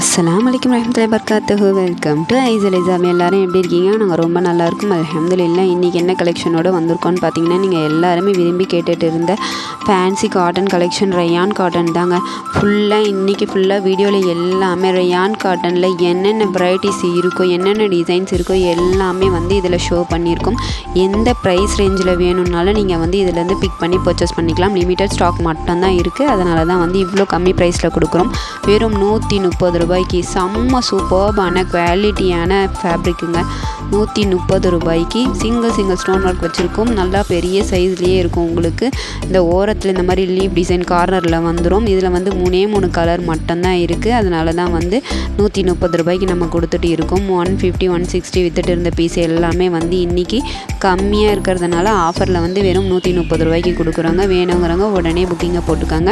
அஸ்லாம் வலைக்கம் வரமத்துல்லாஹி வபரகாத்துஹு வெல்கம் டு ஐசல் எக்ஸாம் எல்லோரும் எப்படி இருக்கீங்க? நாங்கள் ரொம்ப நல்லாயிருக்கும் இருக்கும். இன்றைக்கி என்ன கலெக்ஷனோடு வந்திருக்கோன்னு பார்த்தீங்கன்னா நீங்கள் எல்லாருமே விரும்பி கேட்டுட்டு இருந்த fancy cotton collection rayon cotton தாங்க. ஃபுல்லாக இன்றைக்கி ஃபுல்லாக வீடியோவில் எல்லாமே ரயான் காட்டனில் என்னென்ன வெரைட்டிஸ் இருக்கோ என்னென்ன டிசைன்ஸ் இருக்கோ எல்லாமே வந்து இதில் ஷோ பண்ணியிருக்கோம். எந்த ப்ரைஸ் ரேஞ்சில் வேணும்னாலும் நீங்கள் வந்து இதிலேருந்து பிக் பண்ணி பர்ச்சேஸ் பண்ணிக்கலாம். லிமிட்டட் ஸ்டாக் மட்டும்தான் இருக்குது அதனால தான் வந்து இவ்வளோ கம்மி ப்ரைஸில் கொடுக்குறோம். வெறும் நூற்றி முப்பது ரூபாய்க்கு செம்ம சூப்பர்பான குவாலிட்டியான ஃபேப்ரிக்குங்க நூற்றி முப்பது ரூபாய்க்கு சிங்கிள் சிங்கிள் ஸ்டோன் ஒர்க் வச்சுருக்கோம். நல்லா பெரிய சைஸ்லேயே இருக்கும் உங்களுக்கு. இந்த ஓரத்தில் இந்த மாதிரி லீவ் டிசைன் கார்னரில் வந்துடும் இதில் வந்து மூணே மூணு கலர் மட்டும்தான் இருக்குது அதனால தான் வந்து நூற்றி முப்பது ரூபாய்க்கு நம்ம கொடுத்துட்டு இருக்கோம். ஒன் ஃபிஃப்டி ஒன் சிக்ஸ்டி வித்துட்டு இருந்த பீஸ் எல்லாமே வந்து இன்றைக்கி கம்மியாக இருக்கிறதுனால ஆஃபரில் வந்து வெறும் நூற்றி முப்பது ரூபாய்க்கு கொடுக்குறோங்க. வேணுங்கிறவங்க உடனே புக்கிங்கை போட்டுக்காங்க.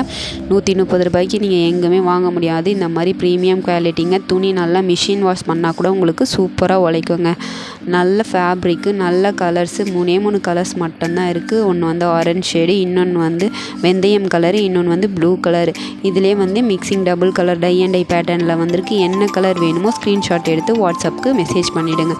நூற்றி முப்பது ரூபாய்க்கு நீங்கள் எங்கேயுமே வாங்க முடியாது. இந்த மாதிரி ப்ரீமியம் குவாலிட்டிங்க துணி நல்லா மிஷின் வாஷ் பண்ணால் கூட உங்களுக்கு சூப்பராக உழைக்குங்க. நல்ல ஃபேப்ரிக்கு நல்ல கலர்ஸு மூணே மூணு கலர்ஸ் மட்டும்தான் இருக்குது ஒன்று வந்து ஆரஞ்ச் ஷேடு இன்னொன்று வந்து வெந்தயம் கலரு இன்னொன்று வந்து ப்ளூ கலர் இதிலே வந்து mixing double colour tie and dye பேட்டர்னில் வந்திருக்கு. என்ன கலர் வேணுமோ ஸ்க்ரீன்ஷாட் எடுத்து வாட்ஸ்அப்புக்கு மெசேஜ் பண்ணிவிடுங்க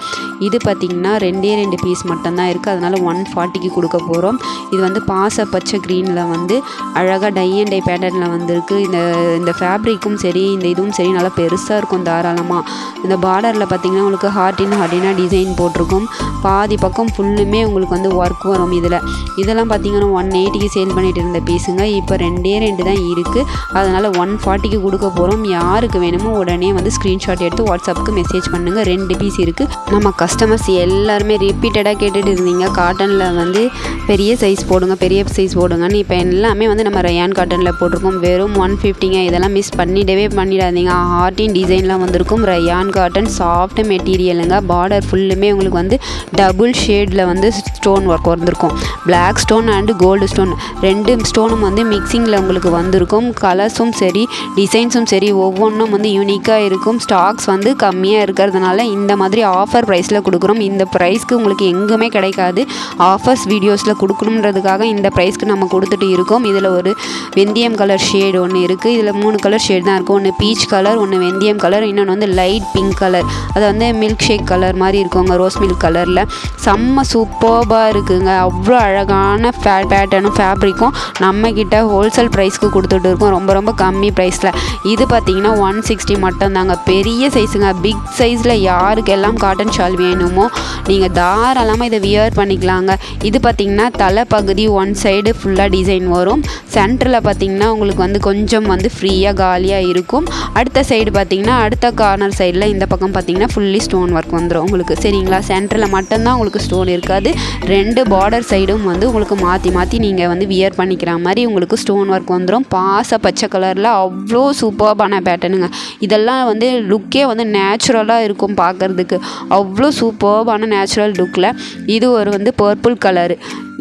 இது பார்த்திங்கன்னா ரெண்டே ரெண்டு பீஸ் மட்டும்தான் இருக்குது அதனால் ஒன் ஃபார்ட்டிக்கு கொடுக்க போகிறோம் இது வந்து பாச பச்சை க்ரீனில் வந்து அழகாக டை அண்ட் டை பேட்டர்னில் வந்திருக்கு. இந்த இந்த ஃபேப்ரிக்கும் சரி இந்த இதுவும் சரி நல்லா பெருசாக இருக்கும் தாராளமாக இந்த பார்டரில் பார்த்திங்கன்னா உங்களுக்கு ஹார்டின் ஹார்டினாக டிசைன் போட்டிருக்கும். பாதி பக்கம் ஃபுல்லுமே உங்களுக்கு வந்து ஒர்க் வரும் இதில். இதெல்லாம் பார்த்திங்கன்னா ஒன் எயிட்டிக்கு சேல் பண்ணிட்டு இருந்த பீஸுங்க இப்போ ரெண்டே ரெண்டு தான் இருக்குது அதனால் ஒன் ஃபார்ட்டிக்கு கொடுக்க போகிறோம் யாருக்கு வேணுமோ உடனே வந்து ஸ்க்ரீன்ஷாட் எடுத்து வாட்ஸ்அப்புக்கு மெசேஜ் பண்ணுங்கள் ரெண்டு பீஸ் இருக்குது நம்ம கஸ்டமர்ஸ் எல்லாருமே ரிப்பீட்டடாக கேட்டுட்டு இருந்தீங்க. காட்டனில் வந்து பெரிய சைஸ் போடுங்க பெரிய சைஸ் போடுங்கன்னு. இப்போ எல்லாமே வந்து நம்ம ரயான் காட்டனில் போட்டிருக்கோம். வெறும் ஒன் ஃபிஃப்டிங்க இதெல்லாம் மிஸ் பண்ணிடவே பண்ணிடாதீங்க. ஹார்டின் டிசைன்லாம் வந்திருக்கும். ரயான் காட்டன் சாஃப்ட் மெட்டீரியலுங்க பார்டர் ஃபுல்லுமே உங்களுக்கு வந்து டபுள் ஷேடில் வந்து ஸ்டோன் ஒர்க் வந்திருக்கும். Black stone and gold stone ரெண்டு ஸ்டோனும் வந்து மிக்சிங்கில் உங்களுக்கு வந்திருக்கும். கலர்ஸும் சரி டிசைன்ஸும் சரி ஒவ்வொன்றும் வந்து யூனிக்காக இருக்கும். ஸ்டாக்ஸ் வந்து கம்மியாக இருக்கிறதுனால இந்த மாதிரி ஆஃபர் ப்ரைஸில் கொடுக்குறோம். இந்த ப்ரைஸ்க்கு உங்களுக்கு எங்குமே கிடைக்காது. ஆஃபர்ஸ் வீடியோஸில் கொடுக்கணுன்றதுக்காக இந்த ப்ரைஸ்க்கு நம்ம கொடுத்துட்டு இருக்கோம். இதில் ஒரு வெந்தயம் கலர் ஷேடு ஒன்று இருக்குது இதில் மூணு கலர் ஷேடு தான் இருக்கும் ஒன்று பீச் கலர் ஒன்று வெந்தயம் கலர் இன்னொன்று வந்து லைட் பிங்க் கலர் அது வந்து மில்க் ஷேக் கலர் மாதிரி இருக்குங்க ரோஸ் மில்க் கலரில் செம்ம சூப்பர்பாக இருக்குங்க. அவ்வளோ அழகான ஃபே பேட்டர்னும் ஃபேப்ரிக்கும் நம்மக்கிட்ட ஹோல்சேல் ப்ரைஸ்க்கு கொடுத்துட்டு இருக்கோம். ரொம்ப ரொம்ப கம்மி ப்ரைஸில் இது பார்த்தீங்கன்னா ஒன் சிக்ஸ்டி மட்டும்தாங்க. பெரிய சைஸுங்க பிக் சைஸில் யாருக்கெல்லாம் காட்டன் ஷால் வேணுமோ நீங்கள் தாராளமாக இதை வியர் பண்ணிக்கலாங்க. இது பார்த்திங்கன்னா பகுதி ஒன் சைடு ஃபுல்லாக டிசைன் வரும். சென்டரில் பார்த்திங்கன்னா உங்களுக்கு வந்து கொஞ்சம் வந்து ஃப்ரீயாக காலியாக இருக்கும். அடுத்த சைடு சைடு பார்த்திங்கன்னா அடுத்த கார்னர் சைடில் இந்த பக்கம் பார்த்திங்கன்னா ஃபுல்லி ஸ்டோன் ஒர்க் வந்துடும் உங்களுக்கு சரிங்களா? சென்டரில் மட்டும்தான் உங்களுக்கு ஸ்டோன் இருக்காது. ரெண்டு பார்டர் சைடும் வந்து உங்களுக்கு மாற்றி மாற்றி நீங்கள் வந்து வியர் பண்ணிக்கிற மாதிரி உங்களுக்கு ஸ்டோன் ஒர்க் வந்துடும் பாச பச்சை கலரில் அவ்வளோ சூப்பர்பான பேட்டர்னுங்க இதெல்லாம் வந்து லுக்கே வந்து நேச்சுரலாக இருக்கும் பார்க்குறதுக்கு. அவ்வளோ சூப்பர்பான நேச்சுரல் லுக்கில் இது ஒரு வந்து பர்பிள் கலரு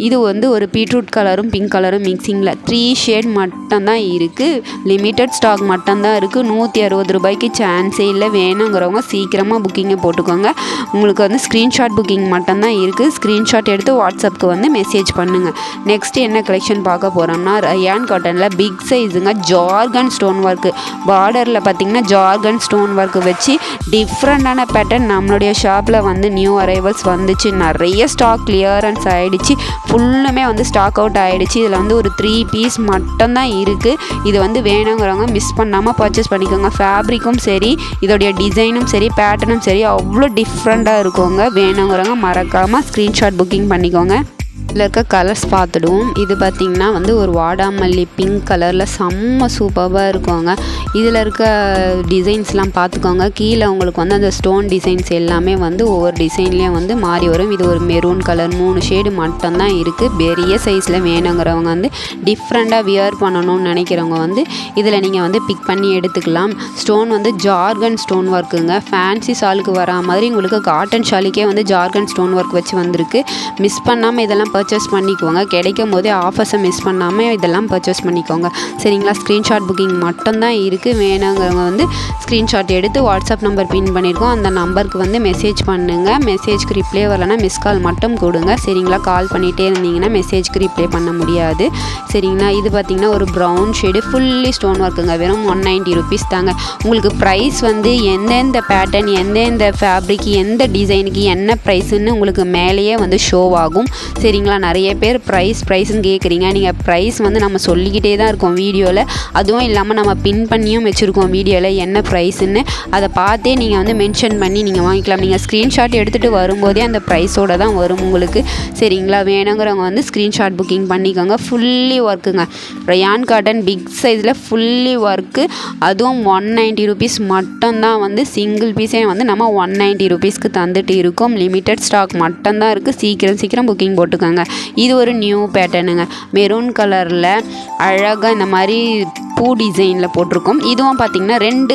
இது வந்து ஒரு பீட்ரூட் கலரும் பிங்க் கலரும் மிக்சிங்கில் த்ரீ ஷேட் மட்டும்தான் இருக்குது லிமிட்டட் ஸ்டாக் மட்டும்தான் இருக்குது நூற்றி அறுபது ரூபாய்க்கு சான்ஸே இல்லை. வேணுங்கிறவங்க சீக்கிரமாக புக்கிங்கை போட்டுக்கோங்க. உங்களுக்கு வந்து ஸ்க்ரீன்ஷாட் புக்கிங் மட்டும்தான் இருக்குது ஸ்க்ரீன்ஷாட் எடுத்து வாட்ஸ்அப்புக்கு வந்து மெசேஜ் பண்ணுங்கள் நெக்ஸ்ட் என்ன கலெக்ஷன் பார்க்க போகிறோம்னா ரயான் காட்டனில் பிக் சைஸுங்க ஜார்கன் ஸ்டோன் ஒர்க்கு பார்டரில் பார்த்திங்கன்னா ஜார்கன் ஸ்டோன் ஒர்க்கு வச்சு டிஃப்ரெண்ட்டான பேட்டர்ன் நம்மளுடைய ஷாப்பில் வந்து நியூ அரைவல்ஸ் வந்துச்சு. நிறைய ஸ்டாக் கிளியரன்ஸ் ஆகிடுச்சு ஃபுல்லுமே வந்து ஸ்டாக் அவுட் ஆகிடுச்சு இதில் வந்து ஒரு த்ரீ பீஸ் மட்டும்தான் இருக்குது இது வந்து வேணுங்கிறவங்க மிஸ் பண்ணாமல் பர்ச்சேஸ் பண்ணிக்கோங்க. ஃபேப்ரிக்கும் சரி இதோடைய டிசைனும் சரி பேட்டர்னும் சரி அவ்வளோ டிஃப்ரெண்ட்டாக இருக்குங்க. வேணுங்கிறவங்க மறக்காமல் ஸ்க்ரீன்ஷாட் புக்கிங் பண்ணிக்கோங்க. இதில் இருக்க கலர்ஸ் பார்த்துடுவோம். இது பார்த்திங்கன்னா வந்து ஒரு வாடாமல்லி பிங்க் கலரில் செம்ம சூப்பராக இருக்குங்க. இதில் இருக்க டிசைன்ஸ்லாம் பார்த்துக்கோங்க. கீழே உங்களுக்கு வந்து அந்த ஸ்டோன் டிசைன்ஸ் எல்லாமே வந்து ஒவ்வொரு டிசைன்லேயும் வந்து மாறி வரும். இது ஒரு மெரூன் கலர் மூணு ஷேடு மட்டும்தான் இருக்குது பெரிய சைஸில் வேணுங்கிறவங்க வந்து டிஃப்ரெண்ட்டாக வியர் பண்ணணும்னு நினைக்கிறவங்க வந்து இதில் நீங்கள் வந்து பிக் பண்ணி எடுத்துக்கலாம். ஸ்டோன் வந்து ஜார்கன் ஸ்டோன் ஒர்க்குங்க ஃபேன்சி ஷாலுக்கு வரா மாதிரி உங்களுக்கு காட்டன் ஷாலுக்கே வந்து ஜார்கன் ஸ்டோன் ஒர்க் வச்சு வந்திருக்கு. மிஸ் பண்ணாமல் இதெல்லாம் பர்ச்சேஸ் பண்ணிக்கோங்க. கிடைக்கும் போதே ஆஃபர்ஸை மிஸ் பண்ணாமல் இதெல்லாம் பர்ச்சேஸ் பண்ணிக்கோங்க. சரிங்களா? ஸ்க்ரீன்ஷாட் புக்கிங் மட்டும்தான் இருக்குது வேணுங்கிறவங்க வந்து ஸ்க்ரீன்ஷாட் எடுத்து வாட்ஸ்அப் நம்பர் பின் பண்ணியிருக்கோம் அந்த நம்பருக்கு வந்து மெசேஜ் பண்ணுங்கள் மெசேஜ்க்கு ரிப்ளை வரலன்னா மிஸ் கால் மட்டும் கொடுங்க. சரிங்களா? கால் பண்ணிகிட்டே இருந்தீங்கன்னா மெசேஜ்க்கு ரிப்ளை பண்ண முடியாது. சரிங்களா? இது பார்த்திங்கன்னா ஒரு ப்ரௌன் ஷேடு ஃபுல்லி ஸ்டோன் ஒர்க்குங்க வெறும் ஒன் நைன்ட்டி ருபீஸ் தாங்க. உங்களுக்கு ப்ரைஸ் வந்து எந்தெந்த பேட்டர்ன் எந்தெந்த ஃபேப்ரிக் எந்த டிசைனுக்கு என்ன ப்ரைஸுன்னு உங்களுக்கு மேலேயே வந்து ஷோ ஆகும். சரிங்களா? நிறைய பேர் ப்ரைஸ் ப்ரைஸ்ன்னு கேட்குறீங்க நீங்கள் ப்ரைஸ் வந்து நம்ம சொல்லிக்கிட்டே தான் இருக்கோம் வீடியோவில் அதுவும் இல்லாமல் நம்ம பின் பண்ணியும் வச்சுருக்கோம் வீடியோவில் என்ன ப்ரைஸுன்னு அதை பார்த்தே நீங்கள் வந்து மென்ஷன் பண்ணி நீங்கள் வாங்கிக்கலாம். நீங்கள் ஸ்க்ரீன்ஷாட் எடுத்துகிட்டு வரும்போதே அந்த ப்ரைஸோட தான் வரும் உங்களுக்கு. சரிங்களா? வேணுங்கிறவங்க வந்து ஸ்க்ரீன்ஷாட் புக்கிங் பண்ணிக்கோங்க. ஃபுல்லி ஒர்க்குங்க ரயான் காட்டன் பிக் சைஸில் ஃபுல்லி ஒர்க்கு அதுவும் ஒன் நைன்ட்டி ருபீஸ் மட்டும்தான் வந்து சிங்கிள் பீஸே வந்து நம்ம ஒன் நைன்ட்டி ருபீஸ்க்கு தந்துட்டு இருக்கோம். லிமிட்டட் ஸ்டாக் மட்டும்தான் இருக்குது சீக்கிரம் சீக்கிரம் புக்கிங் போட்டுக்கோங்க. இது ஒரு நியூ பேட்டர்னுங்க மெரூன் கலரில் அழகாக இந்த மாதிரி பூ டிசைனில் போட்டிருக்கோம். இதுவும் பார்த்திங்கன்னா ரெண்டு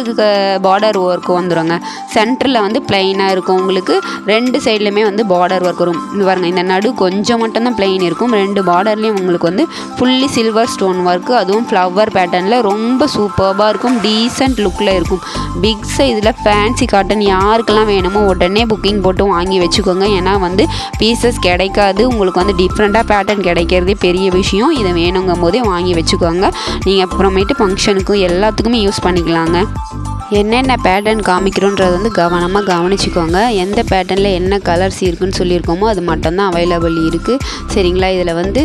பார்டர் ஒர்க் வந்துடுங்க சென்டரில் வந்து பிளெயினாக இருக்கும் உங்களுக்கு. ரெண்டு சைட்லையுமே வந்து பார்டர் ஒர்க் வரும். பாருங்கள் இந்த நடு கொஞ்சம் மட்டும்தான் பிளெயின் இருக்கும். ரெண்டு பார்டர்லேயும் உங்களுக்கு வந்து ஃபுல்லி சில்வர் ஸ்டோன் ஒர்க்கு அதுவும் ஃப்ளவர் பேட்டர்னில் ரொம்ப சூப்பர்பாக இருக்கும். டீசெண்ட் லுக்கில் இருக்கும். பிக் சைஸில் ஃபேன்சி காட்டன் யாருக்கெல்லாம் வேணுமோ உடனே புக்கிங் போட்டு வாங்கி வச்சுக்கோங்க. ஏன்னா வந்து பீசஸ் கிடைக்காது. உங்களுக்கு வந்து டிஃப்ரெண்ட்டாக பேட்டர்ன் கிடைக்கிறதே பெரிய விஷயம். இதை வேணுங்கும் போதே வாங்கி வச்சுக்கோங்க. நீங்கள் அப்புறமேட்டு ஃபங்க்ஷனுக்கும் எல்லாத்துக்குமே யூஸ் பண்ணிக்கலாங்க. என்னென்ன பேட்டர்ன் காமிக்கிறோன்றது வந்து கவனமாக கவனிச்சுக்கோங்க. எந்த பேட்டர்னில் என்ன கலர்ஸ் இருக்குன்னு சொல்லியிருக்கோமோ அது மட்டும்தான் அவைலபிள் இருக்குது சரிங்களா? இதில் வந்து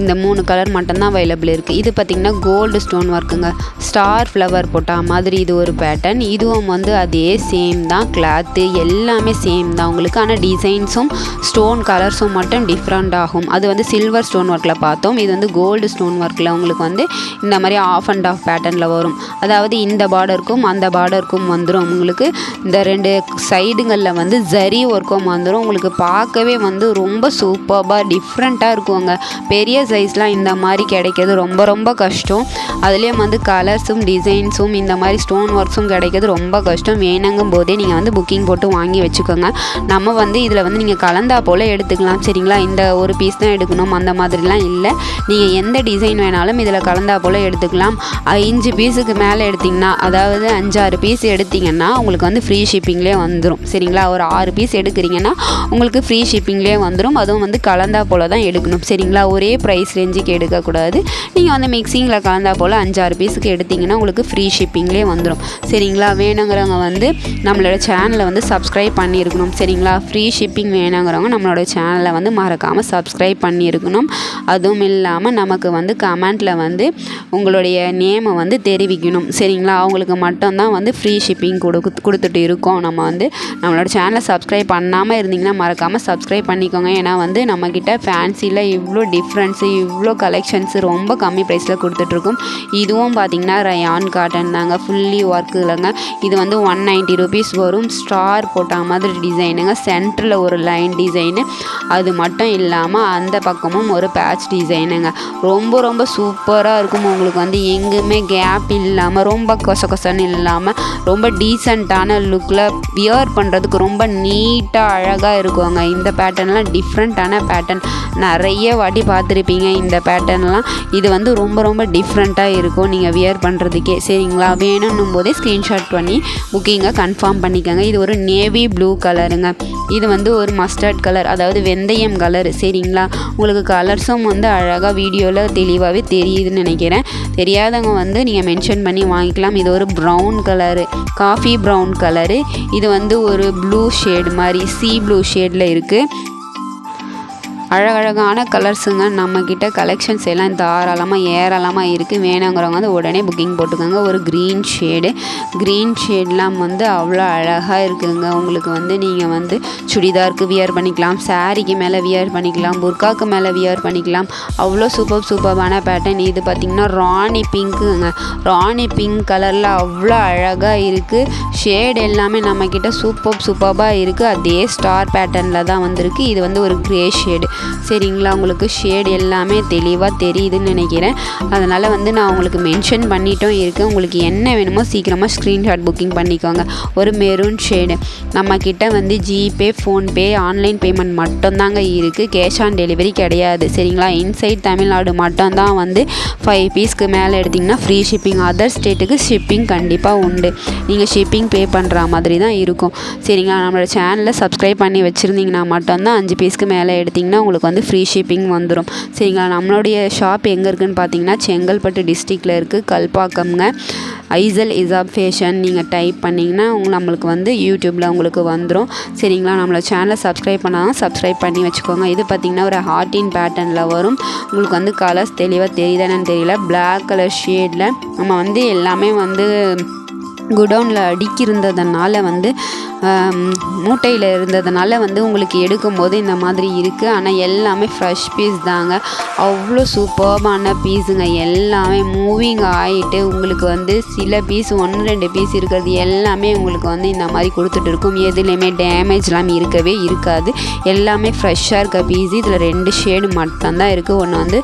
இந்த மூணு கலர் மட்டும்தான் அவைலபிள் இருக்குது இது பார்த்திங்கன்னா கோல்டு ஸ்டோன் ஒர்க்குங்க ஸ்டார் ஃப்ளவர் போட்டால் மாதிரி இது ஒரு பேட்டர்ன் இதுவும் வந்து அதே சேம் தான். கிளாத்து எல்லாமே சேம் தான் உங்களுக்கு. ஆனால் டிசைன்ஸும் ஸ்டோன் கலர்ஸும் மட்டும் டிஃப்ரெண்ட் ஆகும். அது வந்து சில்வர் ஸ்டோன் ஒர்க்கில் பார்த்தோம். இது வந்து கோல்டு ஸ்டோன் ஒர்க்கில் உங்களுக்கு வந்து இந்த மாதிரி ஆஃப் அண்ட் ஆஃப் பேட்டர்னில் வரும். அதாவது இந்த பார்டருக்கும் அந்த பார்டருக்கும் வந்துடும் உங்களுக்கு இந்த ரெண்டு சைடுங்களில் வந்து ஜரி ஒர்க்கும் வந்துடும் உங்களுக்கு பார்க்கவே வந்து ரொம்ப சூப்பராக டிஃப்ரெண்ட்டாக இருக்குங்க. பெரிய சைஸ்லாம் இந்த மாதிரி கிடைக்கிறது ரொம்ப ரொம்ப கஷ்டம். அதுலேயும் வந்து கலர்ஸும் டிசைன்ஸும் இந்த மாதிரி ஸ்டோன் ஒர்க்ஸும் கிடைக்கிறது ரொம்ப கஷ்டம். வேணுங்கும் போதே நீங்கள் வந்து புக்கிங் போட்டு வாங்கி வச்சுக்கோங்க. நம்ம வந்து இதில் வந்து நீங்கள் கலந்தா போல் எடுத்துக்கலாம் சரிங்களா? இந்த ஒரு பீஸ் தான் எடுக்கணும் அந்த மாதிரிலாம் இல்லை. நீங்கள் எந்த டிசைன் வேணாலும் இதில் கலந்தா போல் எடுத்துக்கலாம். அஞ்சு பீஸுக்கு மேலே எடுத்திங்கன்னா அதாவது அஞ்சாறு பீஸ் எடுத்திங்கன்னா உங்களுக்கு வந்து ஃப்ரீ ஷிப்பிங்லேயே வந்துடும் சரிங்களா? ஒரு ஆறு பீஸ் எடுக்கிறீங்கன்னா உங்களுக்கு ஃப்ரீ ஷிப்பிங்லேயே வந்துடும் அதுவும் வந்து கலந்தா போல் தான் எடுக்கணும். சரிங்களா? ஒரே ப்ரைஸ் ரேஞ்சுக்கு எடுக்கக்கூடாது. நீங்கள் வந்து மிக்சிங்கில் கலந்தா போல் அஞ்சாறு பீஸுக்கு எடுத்திங்கன்னா உங்களுக்கு ஃப்ரீ ஷிப்பிங்லேயே வந்துடும் சரிங்களா? வேணுங்கிறவங்க வந்து நம்மளோட சேனலை வந்து சப்ஸ்கிரைப் பண்ணியிருக்கணும். சரிங்களா? ஃப்ரீ ஷிப்பிங் வேணுங்கிறவங்க நம்மளோட சேனலை வந்து மறக்காமல் சப்ஸ்கிரைப் பண்ணியிருக்கணும். அதுவும் இல்லாமல் நமக்கு வந்து கமெண்ட்டில் வந்து உங்களுடைய நேமை வந்து தெரிவிக்கணும். சரிங்களா? அவங்களுக்கு மட்டும்தான் வந்து வந்து ஃப்ரீ ஷிப்பிங் கொடுக்கு கொடுத்துட்டு இருக்கோம். நம்ம வந்து நம்மளோட சேனலை சப்ஸ்கிரைப் பண்ணாமல் இருந்தீங்கன்னா மறக்காமல் சப்ஸ்கிரைப் பண்ணிக்கோங்க. ஏன்னா வந்து நம்மக்கிட்ட ஃபேன்சியில் இவ்வளோ டிஃப்ரென்ஸு இவ்வளோ கலெக்ஷன்ஸு ரொம்ப கம்மி ப்ரைஸில் கொடுத்துட்ருக்கோம். இதுவும் பார்த்திங்கன்னா ரயான் காட்டன் தாங்க. ஃபுல்லி ஒர்க் இல்லைங்க. இது வந்து ஒன் நைன்ட்டி ருபீஸ் வரும். ஸ்டார் போட்ட மாதிரி டிசைனுங்க சென்டரில் ஒரு லைன் டிசைனு அது மட்டும் இல்லாமல் அந்த பக்கமும் ஒரு பேட்ச் டிசைனுங்க ரொம்ப ரொம்ப சூப்பராக இருக்கும். உங்களுக்கு வந்து எங்குமே கேப் இல்லாமல் ரொம்ப கொச கொசன்னு இல்லாமல் ரொம்ப டீசெண்டான லுக்கில் வியர் பண்ணுறதுக்கு ரொம்ப நீட்டாக அழகாக இருக்குங்க. இந்த பேட்டர்ன்லாம் டிஃப்ரெண்ட்டான பேட்டர்ன் நிறைய வாட்டி பார்த்துருப்பீங்க இந்த பேட்டர்ன்லாம் இது வந்து ரொம்ப ரொம்ப டிஃப்ரெண்ட்டாக இருக்கும். நீங்கள் வியர் பண்ணுறதுக்கே சரிங்களா? வேணும்னும் போதே ஸ்க்ரீன்ஷாட் பண்ணி புக்கிங்கை கன்ஃபார்ம் பண்ணிக்கோங்க. இது ஒரு நேவி ப்ளூ கலருங்க இது வந்து ஒரு மஸ்டர்ட் கலர் அதாவது வெந்தயம் கலர் சரிங்களா? உங்களுக்கு கலர்ஸும் வந்து அழகாக வீடியோவில் தெளிவாகவே தெரியுதுன்னு நினைக்கிறேன். தெரியாதவங்க வந்து நீங்கள் மென்ஷன் பண்ணி வாங்கிக்கலாம். இது ஒரு brown colour coffee brown colour இது வந்து ஒரு ப்ளூ ஷேடு மாதிரி சி ப்ளூ ஷேடில் இருக்குது அழகழகான கலர்ஸுங்க நம்மக்கிட்ட கலெக்ஷன்ஸ் எல்லாம் தாராளமாக ஏராளமாக இருக்குது வேணுங்கிறவங்க வந்து உடனே புக்கிங் போட்டுக்கோங்க. ஒரு க்ரீன் ஷேடு க்ரீன் ஷேட்லாம் வந்து அவ்வளோ அழகாக இருக்குங்க. உங்களுக்கு வந்து நீங்கள் வந்து சுடிதாருக்கு வியர் பண்ணிக்கலாம். சாரீக்கு மேலே வியர் பண்ணிக்கலாம். புர்காக்கு மேலே வியர் பண்ணிக்கலாம். அவ்வளோ சூப்பர் சூப்பரான பேட்டர்ன் இது பார்த்திங்கன்னா ராணி பிங்க்குங்க ராணி பிங்க் கலரில் அவ்வளோ அழகாக இருக்குது ஷேட் எல்லாமே நம்மக்கிட்ட சூப்பர் சூப்பராக இருக்குது அதே ஸ்டார் பேட்டர்னில் தான் வந்திருக்கு. இது வந்து ஒரு க்ரே ஷேடு சரிங்களா? உங்களுக்கு ஷேட் எல்லாமே தெளிவாக தெரியுதுன்னு நினைக்கிறேன். அதனால் வந்து நான் உங்களுக்கு மென்ஷன் பண்ணிட்டும் இருக்கேன். உங்களுக்கு என்ன வேணுமோ சீக்கிரமாக ஸ்க்ரீன்ஷாட் புக்கிங் பண்ணிக்கோங்க. ஒரு மெரூன் ஷேடு நம்மக்கிட்ட வந்து ஜிபே ஃபோன்பே ஆன்லைன் பேமெண்ட் மட்டும்தாங்க இருக்குது கேஷ் ஆன் டெலிவரி கிடையாது. சரிங்களா? இன்சைட் தமிழ்நாடு மட்டும்தான் வந்து ஃபைவ் பீஸ்க்கு மேலே எடுத்திங்கன்னா ஃப்ரீ ஷிப்பிங் அதர் ஸ்டேட்டுக்கு ஷிப்பிங் கண்டிப்பாக உண்டு. நீங்கள் ஷிப்பிங் பே பண்ணுற மாதிரி தான் இருக்கும். சரிங்களா? நம்மளோட சேனலை சப்ஸ்கிரைப் பண்ணி வச்சுருந்தீங்கன்னா மட்டும்தான் அஞ்சு பீஸ்க்கு மேலே எடுத்திங்கன்னா உங்களுக்கு உங்களுக்கு வந்து ஃப்ரீ ஷிப்பிங் வந்துடும் சரிங்களா? நம்மளுடைய ஷாப் எங்கே இருக்குதுன்னு பார்த்தீங்கன்னா செங்கல்பட்டு டிஸ்ட்ரிக்டில் இருக்குது கல்பாக்கம்ங்க. ஐசல் இசாப் ஃபேஷன் நீங்கள் டைப் பண்ணிங்கன்னா உங்க நம்மளுக்கு வந்து யூடியூப்பில் உங்களுக்கு வந்துடும் சரிங்களா? நம்மளோட சேனலை சப்ஸ்கிரைப் பண்ணாலும் சப்ஸ்கிரைப் பண்ணி வச்சுக்கோங்க. இது பார்த்திங்கன்னா ஒரு ஹார்டின் பேட்டர்னில் வரும். உங்களுக்கு வந்து கலர்ஸ் தெளிவாக தெரியுதானு தெரியல. பிளாக் கலர் ஷேடில் நம்ம வந்து எல்லாமே வந்து குடோனில் அடுக்கியிருந்ததுனால வந்து மூட்டையில் இருந்ததுனால வந்து உங்களுக்கு எடுக்கும்போது இந்த மாதிரி இருக்குது ஆனால் எல்லாமே ஃப்ரெஷ் பீஸ் தாங்க. அவ்வளோ சூப்பர்பான பீஸுங்க எல்லாமே மூவிங் ஆகிட்டு உங்களுக்கு வந்து சில பீஸ் ஒன்று ரெண்டு பீஸ் இருக்கிறது எல்லாமே உங்களுக்கு வந்து இந்த மாதிரி கொடுத்துட்டு இருக்கும். எதுலேயுமே டேமேஜ்லாம் இருக்கவே இருக்காது. எல்லாமே ஃப்ரெஷ்ஷாக இருக்க பீஸ் இதில் ரெண்டு ஷேடு மட்டும்தான் இருக்குது ஒன்று வந்து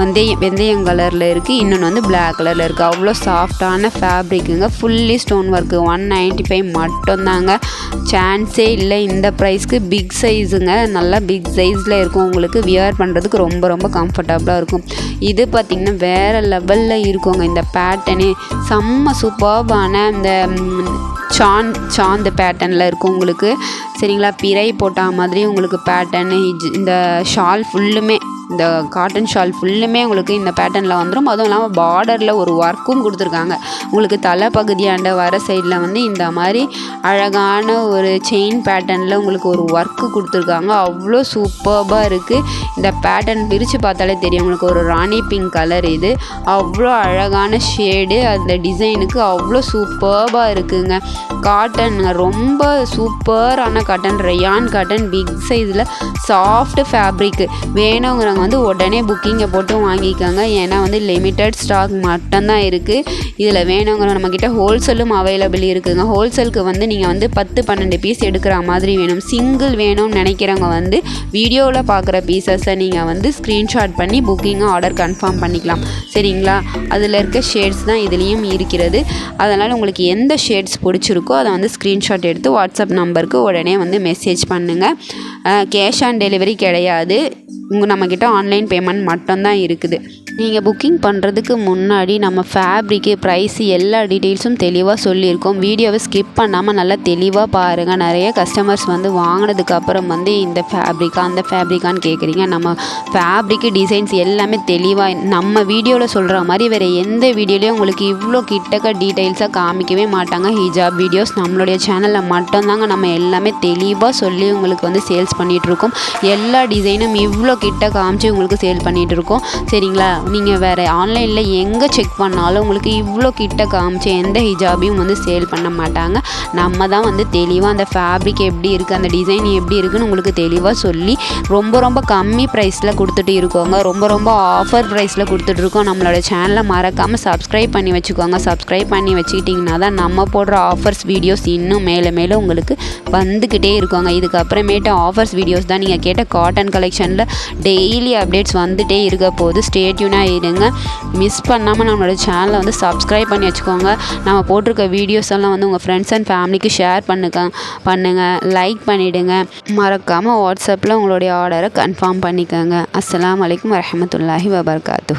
வெந்தயம் வெந்தயம் கலரில் இருக்குது இன்னொன்று வந்து பிளாக் கலரில் இருக்குது அவ்வளோ சாஃப்டான ஃபேப்ரிக்குங்க fully stone work one ninety five மட்டும்தாங்க. சான்ஸே இல்லை இந்த ப்ரைஸ்க்கு பிக் சைஸுங்க நல்லா பிக் சைஸில் இருக்கும். உங்களுக்கு வியர் பண்ணுறதுக்கு ரொம்ப ரொம்ப கம்ஃபர்டபுளாக இருக்கும். இது பார்த்திங்கன்னா வேறு லெவலில் இருக்குங்க. இந்த பேட்டனே செம்ம சூப்பர்பான இந்த சான் சாந்து பேட்டர்னில் இருக்கும் உங்களுக்கு. சரிங்களா? பிறை போட்டால் மாதிரி உங்களுக்கு பேட்டர்னு இந்த ஷால் ஃபுல்லுமே இந்த காட்டன் ஷால் ஃபுல்லுமே உங்களுக்கு இந்த பேட்டர்னில் வந்துடும் அதுவும் இல்லாமல் பார்டரில் ஒரு ஒர்க்கும் கொடுத்துருக்காங்க. உங்களுக்கு தலை பகுதியாண்ட வர சைடில் வந்து இந்த மாதிரி அழகான ஒரு செயின் பேட்டர்னில் உங்களுக்கு ஒரு ஒர்க்கு கொடுத்துருக்காங்க. அவ்வளோ சூப்பர்பாக இருக்குது இந்த பேட்டர்ன் பிரித்து பார்த்தாலே தெரியும். உங்களுக்கு ஒரு ராணி பிங்க் கலர் இது. அவ்வளோ அழகான ஷேடு அந்த டிசைனுக்கு அவ்வளோ சூப்பர்பாக இருக்குதுங்க காட்டன் ரொம்ப சூப்பரான காட்டன் ரயான் காட்டன் பிக் சைஸில் சாஃப்ட் ஃபேப்ரிக்கு வேணுங்கிறவங்க வந்து உடனே புக்கிங்கை போட்டு வாங்கிக்கோங்க. ஏன்னா வந்து லிமிட்டட் ஸ்டாக் மட்டும்தான் இருக்குது இதில் வேணுங்கிற நம்மக்கிட்ட ஹோல்சேலும் அவைலபிள் இருக்குதுங்க ஹோல்சேலுக்கு வந்து நீங்கள் வந்து பத்து பன்னெண்டு பீஸ் எடுக்கிற மாதிரி வேணும். சிங்கிள் வேணும்னு நினைக்கிறவங்க வந்து வீடியோவில் பார்க்குற பீசஸை நீங்கள் வந்து ஸ்க்ரீன்ஷாட் பண்ணி புக்கிங்கை ஆர்டர் கன்ஃபார்ம் பண்ணிக்கலாம். சரிங்களா? அதில் இருக்க ஷேட்ஸ் தான் இதுலேயும் இருக்கிறது. அதனால் உங்களுக்கு எந்த ஷேட்ஸ் பிடிச்சிருக்கோ அதை வந்து ஸ்க்ரீன்ஷாட் எடுத்து வாட்ஸ்அப் நம்பருக்கு உடனே வந்து மெசேஜ் பண்ணுங்கள் கேஷ் ஆன் டெலிவரி கிடையாது. உங்கள் நம்மக்கிட்ட ஆன்லைன் பேமெண்ட் மட்டும்தான் இருக்குது. நீங்கள் புக்கிங் பண்ணுறதுக்கு முன்னாடி நம்ம ஃபேப்ரிக்கு ப்ரைஸு எல்லா டீட்டெயில்ஸும் தெளிவாக சொல்லியிருக்கோம். வீடியோவை ஸ்கிப் பண்ணாமல் நல்லா தெளிவாக பாருங்கள் நிறைய கஸ்டமர்ஸ் வந்து வாங்கினதுக்கப்புறம் வந்து இந்த ஃபேப்ரிக்கா அந்த ஃபேப்ரிக்கான்னு கேட்குறீங்க நம்ம ஃபேப்ரிக்கு டிசைன்ஸ் எல்லாமே தெளிவாக நம்ம வீடியோவில் சொல்கிற மாதிரி வேறு எந்த வீடியோலையும் உங்களுக்கு இவ்வளோ கிட்டக்க டீட்டெயில்ஸாக காமிக்கவே மாட்டாங்க. ஹிஜாப் வீடியோஸ் நம்மளுடைய சேனலில் மட்டும்தாங்க நம்ம எல்லாமே தெளிவாக சொல்லி உங்களுக்கு வந்து சேல்ஸ் பண்ணிகிட்ருக்கோம் எல்லா டிசைனும் இவ்வளோ கிட்ட காமிச்சு உங்களுக்கு சேல் பண்ணிகிட்டு இருக்கோம். சரிங்களா? நீங்கள் வேறு ஆன்லைனில் எங்கே செக் பண்ணாலும் உங்களுக்கு இவ்வளோ கிட்ட காமிச்சு எந்த ஹிஜாபையும் வந்து சேல் பண்ண மாட்டாங்க. நம்ம தான் வந்து தெளிவாக அந்த ஃபேப்ரிக் எப்படி இருக்குது அந்த டிசைன் எப்படி இருக்குன்னு உங்களுக்கு தெளிவாக சொல்லி ரொம்ப ரொம்ப கம்மி ப்ரைஸில் கொடுத்துட்டு இருக்கோங்க. ரொம்ப ரொம்ப ஆஃபர் ப்ரைஸில் கொடுத்துட்ருக்கோம் நம்மளோட சேனலை மறக்காமல் சப்ஸ்கிரைப் பண்ணி வச்சுக்கோங்க. சப்ஸ்கிரைப் பண்ணி வச்சுக்கிட்டிங்கன்னா தான் நம்ம போடுற ஆஃபர்ஸ் வீடியோஸ் இன்னும் மேலே மேலே உங்களுக்கு வந்துக்கிட்டே இருக்கோங்க. இதுக்கப்புறமேட்டு ஆஃபர்ஸ் வீடியோஸ் தான் நீங்கள் கேட்ட காட்டன் கலெக்ஷனில் டெய்லி அப்டேட்ஸ் வந்துகிட்டே இருக்க போது ஸ்டேட்யூனாக இருங்க. மிஸ் பண்ணாமல் நம்மளோட சேனலை வந்து சப்ஸ்கிரைப் பண்ணி வச்சுக்கோங்க. நம்ம போட்டிருக்க வீடியோஸ் எல்லாம் வந்து உங்கள் ஃப்ரெண்ட்ஸ் அண்ட் ஃபேமிலிக்கு ஷேர் பண்ணுங்க பண்ணுங்கள் லைக் பண்ணிவிடுங்க மறக்காமல் வாட்ஸ்அப்பில் உங்களுடைய ஆர்டரை கன்ஃபார்ம் பண்ணிக்கோங்க. அஸ்லாம் வலைக்கம் வரமத்துல்லாஹி வபர்காத்து